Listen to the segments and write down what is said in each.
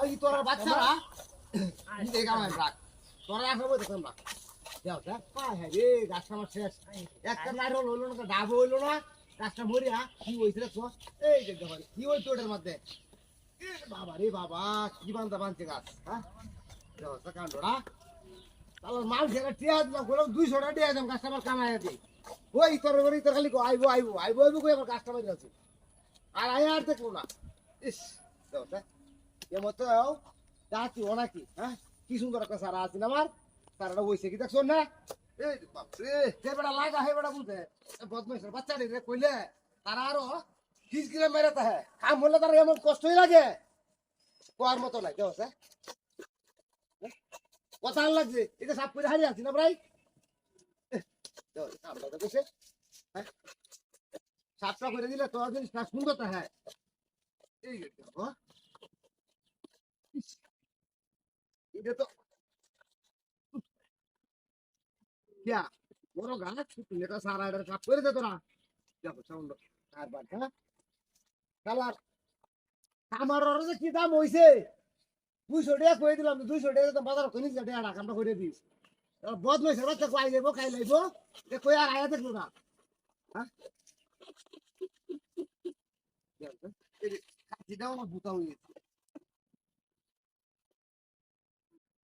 ওই তোর বাচ্চারা। নিজে কামাই রাখ। তোরা রাখব বই দেখলাম রাখ যাও দেখ পায় হ্যাঁ রে গাছটা আমার শেষ। একটা নাইরল হইল না ডাব হইল না। গাছটা মরিয়া কি হয়েছে দেখো এই দেখো কি হয়েছে ওটার মধ্যে? বাবা রে বাবা কি বান্ধা বানছে গাছ হ্যাঁ? তো কাণ্ডরা তাহলে মাল সেটা টিয়া দিলাম কোনো দুইশো টাকা দিয়ে দিলাম গাছটা আমার কামাই আছে ওই তোর ওই তোর খালি আইবো আইবো আইবো আইবো কই আমার গাছটা বাড়ি আছে? আর আয় আর দেখল না। ইস দেখ এমতো যাচ্ছি ও নাকি হ্যাঁ? কি সুন্দর একটা সারা আছে না আমার? সারাটা বইছে কি দেখছ না? এই বাপরে যে বেটা লাগা, হে বেটা বলতে বদমাইশের বাচ্চা রে কইলে, তারা আরও কিস কিলে মেরে তা হ্যাঁ কাম হলে তার এমন কষ্টই লাগে। কোয়ার মতো নাই কেউ হ্যাঁ? কথা আর লাগছে, এটা সাপ করে হারিয়ে আছি না প্রায় কামটা দেখছে হ্যাঁ? সাপটা করে দিলে তোর জিনিসটা সুন্দর তা হ্যাঁ? এই যে দেখো ইস, এটা তো क्या বড় গাছ তুই এটা সারা এটা সাপ করে দে তোরা দেখো সাউন্ড, আর বাদ হ্যাঁ? কালার আমার ওর যে কি দাম হইছে? দুইশো টাকা কই দিলাম, দুইশো টাকা তো বাজার কিনিস টাকা রাখামটা করে দিস বদমাইশ বাচ্চা কই যাব খাই লাইবো? এ কই আর আয়া দেখল না? হ্যাঁ? কাটি দাও না বুতা হয়ে গেছে রে বই যাও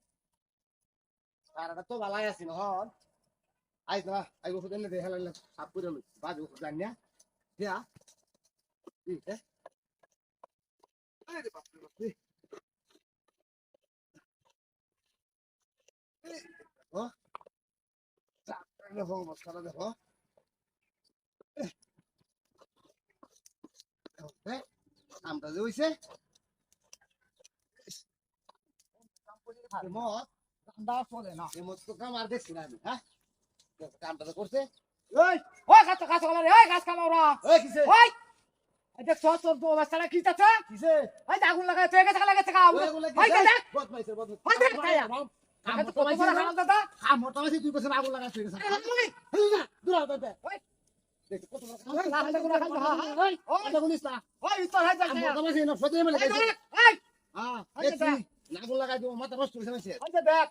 সারাটা তো ভালাই আছি নহন আইস না আই ওষুধ এনে দে হেলাইলে সাপ করে লই বাজ ওষুধ দিয়া। বাপ রে এই দেখো মশলা দেখো যে হইছে মত ঠান্ডা চলে না এমত তো কাম আর দেখছি না আমি হ্যাঁ কামটা তো করছে ওই ওই গাছ গাছ গলা রে ওই গাছ কামাওরা ওই কিসে ওই এটা চল চল তো অবস্থাটা কি যাচ্ছে কিসে ওই আগুন লাগায় তুই গাছ লাগাচ্ছে কা ওই গুলা ওই বদমাইছে বদমাইছে দেখ কাম তো তো তোমার দাদা কাম হতো না তুই কইছ আগুন লাগা তুই কইছ দূর আও দে ওই কত বড় না হাতে গুলা খাই হ্যাঁ ওই ওই দেখুনিস না ওই তোর হাত কাম যাচ্ছে না সেই মেলে গেছে ওই হ্যাঁ আগুন লাগাই দিব মাথা নষ্ট হইছে না ওই দেখ।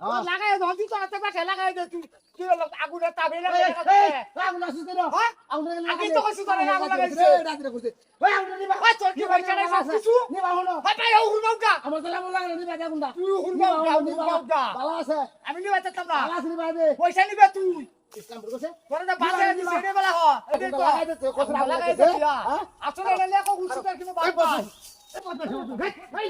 হ্যাঁ তো হাতে লাগায় দে তুই কি হলো? আগুনে তাবে এই, আগুন আসিস না হ্যাঁ? আগুন আগে তো কইছি তোরে আগুন লাগাইছে। রাত্রে কইছে। ওই আগুন নিবা। ওই তোর কি ভাই চালাই সব কিছু নিবা হলো। ভাই ও আমার তো আগুন লাগা নিবা আগুনটা তুই হুরমাউটা ভালো আছে। আমি নিবা ভালো আছে নিবা দে। পয়সা নিবে তুই। ইসলাম করছে তোর না বাসে নিবা, রে বলা হ এই তো লাগাই দে, তোর লাগাই লাগাই দে, দে হ্যাঁ? আসলে এলে কো উচিত কিন্তু বাদ পাস এই বদমাশ, এই বদমাশ, এই, এই,